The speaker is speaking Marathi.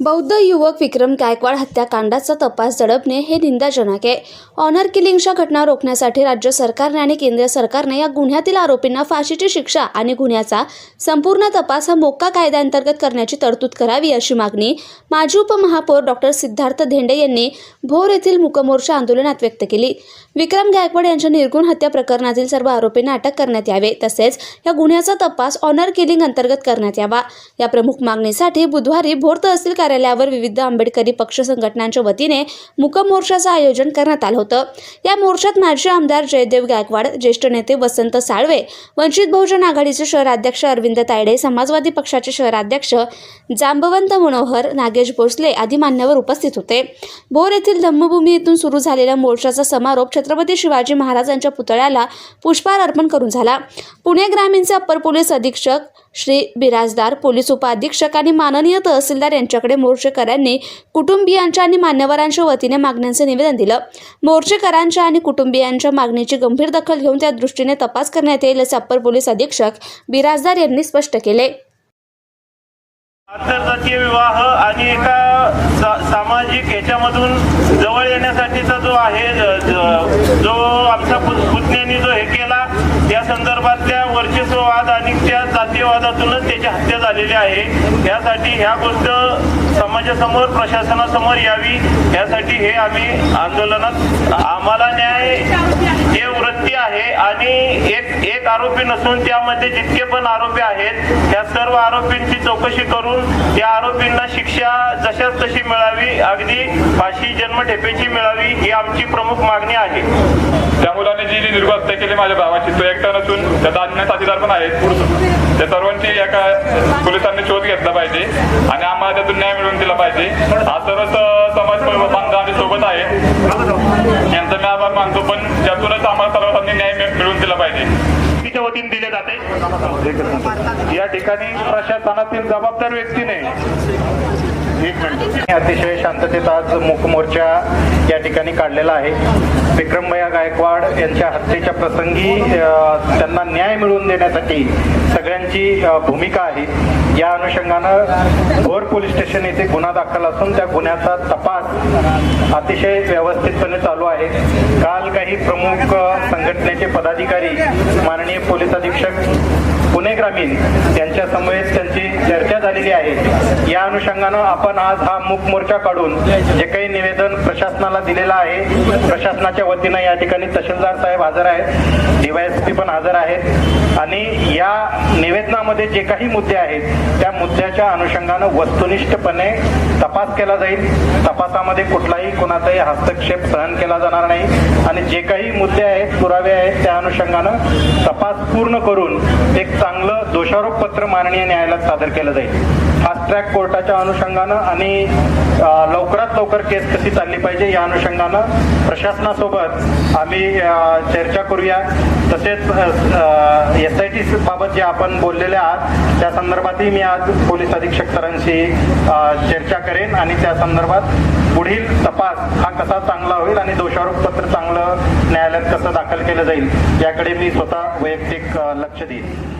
बौद्ध युवक विक्रम गायकवाड हत्याकांडाचा तपास दडपणे हे निंदाजनक आहे. ऑनर किलिंगच्या घटना रोखण्यासाठी राज्य सरकारने आणि केंद्र सरकारने या गुन्ह्यातील आरोपींना फाशीची शिक्षा आणि गुन्ह्याचा संपूर्ण तपास हा मोक्का कायद्याअंतर्गत करण्याची तरतूद करावी अशी मागणी माजी उपमहापौर डॉक्टर सिद्धार्थ धेंडे यांनी भोर येथील मुकमोर्चा आंदोलनात व्यक्त केली. विक्रम गायकवाड यांच्या निर्गुण हत्या प्रकरणातील सर्व आरोपींना अटक करण्यात यावे तसेच या गुन्ह्याचा तपास ऑनर किलिंग अंतर्गत करण्यात यावा. या प्रमुख मागणीसाठी बुधवारी भोर तहसील कार्यालयावर विविध आंबेडकरी पक्ष संघटनांच्या वतीने मुकम मोर्चाचं आयोजन करण्यात आलं होतं. या मोर्चात माजी आमदार जयदेव गायकवाड ज्येष्ठ नेते वसंत साळवे वंचित बहुजन आघाडीचे शहराध्यक्ष अरविंद तायडे समाजवादी पक्षाचे शहराध्यक्ष जांबवंत मनोहर नागेश भोसले आदी मान्यवर उपस्थित होते. भोर येथील धम्मभूमी येथून सुरू झालेल्या मोर्चाचा समारोप छत्रपती शिवाजी महाराजांच्या पुतळ्याला पुष्पहार अर्पण करून झाला. पुणे ग्रामीणचे अप्पर पोलीस अधीक्षक श्री बिराजदार पोलीस उपअधीक्षक आणि माननीय तहसीलदार यांच्याकडे मोर्चेकऱ्यांनी कुटुंबियांच्या आणि मान्यवरांच्या वतीने मागण्यांचे निवेदन दिलं. मोर्चेकरांच्या आणि कुटुंबियांच्या मागणीची गंभीर दखल घेऊन त्या दृष्टीने तपास करण्यात येईल असे अप्पर पोलीस अधीक्षक बिराजदार यांनी स्पष्ट केले. आंतरजातीय विवाह आणि एका सा- सामाजिक ह्याच्यामधून जवळ येण्यासाठीचा जो आहे जो आमच्या पुतण्याने जो हे केला या संदर्भातल्या जातीयवादातूनच त्याची हत्या झालेली आहे. यासाठी ह्या गोष्ट समाजासमोर प्रशासनासमोर यावी. यासाठी हे आम्ही आंदोलनात आम्हाला न्याय एक एक आरोपी नसून त्यामध्ये जितके पण आरोपी आहेत त्या सर्व आरोपींची चौकशी करून त्या आरोपींना शिक्षा जशाच तशी मिळावी अगदी फाशी जन्मठेपेची मिळावी ही आमची प्रमुख मागणी आहे. त्या मुलाने जी जी निर्गो हत्या केली माझ्या भावाची तो एकटा नसून त्याचा अन्य साथीदार पण आहेत. त्या सर्वांची एका पोलिसांनी शोध घेतला पाहिजे आणि आम्हाला त्यातून न्याय मिळवून दिला पाहिजे. हा सर्व समाज बांधव आणि सोबत आहे. यांचा मी आभार मानतो पण त्यातूनच आम्हाला सर्वांनी न्याय मिळ- मिळवून दिला पाहिजे च्या वतीने दिले जाते. या ठिकाणी प्रशासनातील जबाबदार व्यक्तीने अतिशय शांततेत आज मूक मोर्चा या ठिकाणी काढलेला आहे. विक्रमभया गायकवाड यांच्या हत्येच्या प्रसंगी त्यांना न्याय मिळवून देण्यासाठी सगळ्यांची भूमिका आहे. या अनुषंगानं भोर पोलीस स्टेशन येथे गुन्हा दाखल असून त्या गुन्ह्याचा तपास अतिशय व्यवस्थितपणे चालू आहे. काल काही प्रमुख संघटनेचे पदाधिकारी माननीय पोलीस अधीक्षक पुणे ग्रामीण यांच्या समवेत त्यांची चर्चा झालेली आहे. या अनुषंगानं आपण आज हा मूक मोर्चा काढून जे काही निवेदन प्रशासनाला दिलेलं आहे प्रशासनाच्या वतीनं या ठिकाणी तहसीलदार साहेब हजर आहेत. डीवायएसपी पण हजर आहेत. आणि या निवेदनामध्ये जे काही मुद्दे आहेत त्या मुद्द्याच्या अनुषंगानं वस्तुनिष्ठपणे तपास केला जाईल. तपासामध्ये कुठलाही कोणाचाही हस्तक्षेप सहन केला जाणार नाही. आणि जे काही मुद्दे आहेत पुरावे आहेत त्या अनुषंगानं तपास पूर्ण करून एक चांगलं दोषारोप पत्र माननीय न्यायालयात सादर केलं जाईल. फास्ट ट्रॅक कोर्टाच्या अनुषंगानं आणि लवकरात लवकर केस कशी चालली पाहिजे या अनुषंगानं प्रशासनासोबत आम्ही चर्चा करूया. तसेच एस आय टी बाबत जे आपण बोललेले आहात त्या संदर्भातही मी आज पोलीस अधीक्षक सरांशी चर्चा करेन आणि त्या संदर्भात पुढील तपास हा कसा चांगला होईल आणि दोषारोप पत्र चांगलं न्यायालयात कसं दाखल केलं जाईल याकडे मी स्वतः वैयक्तिक लक्ष देईन.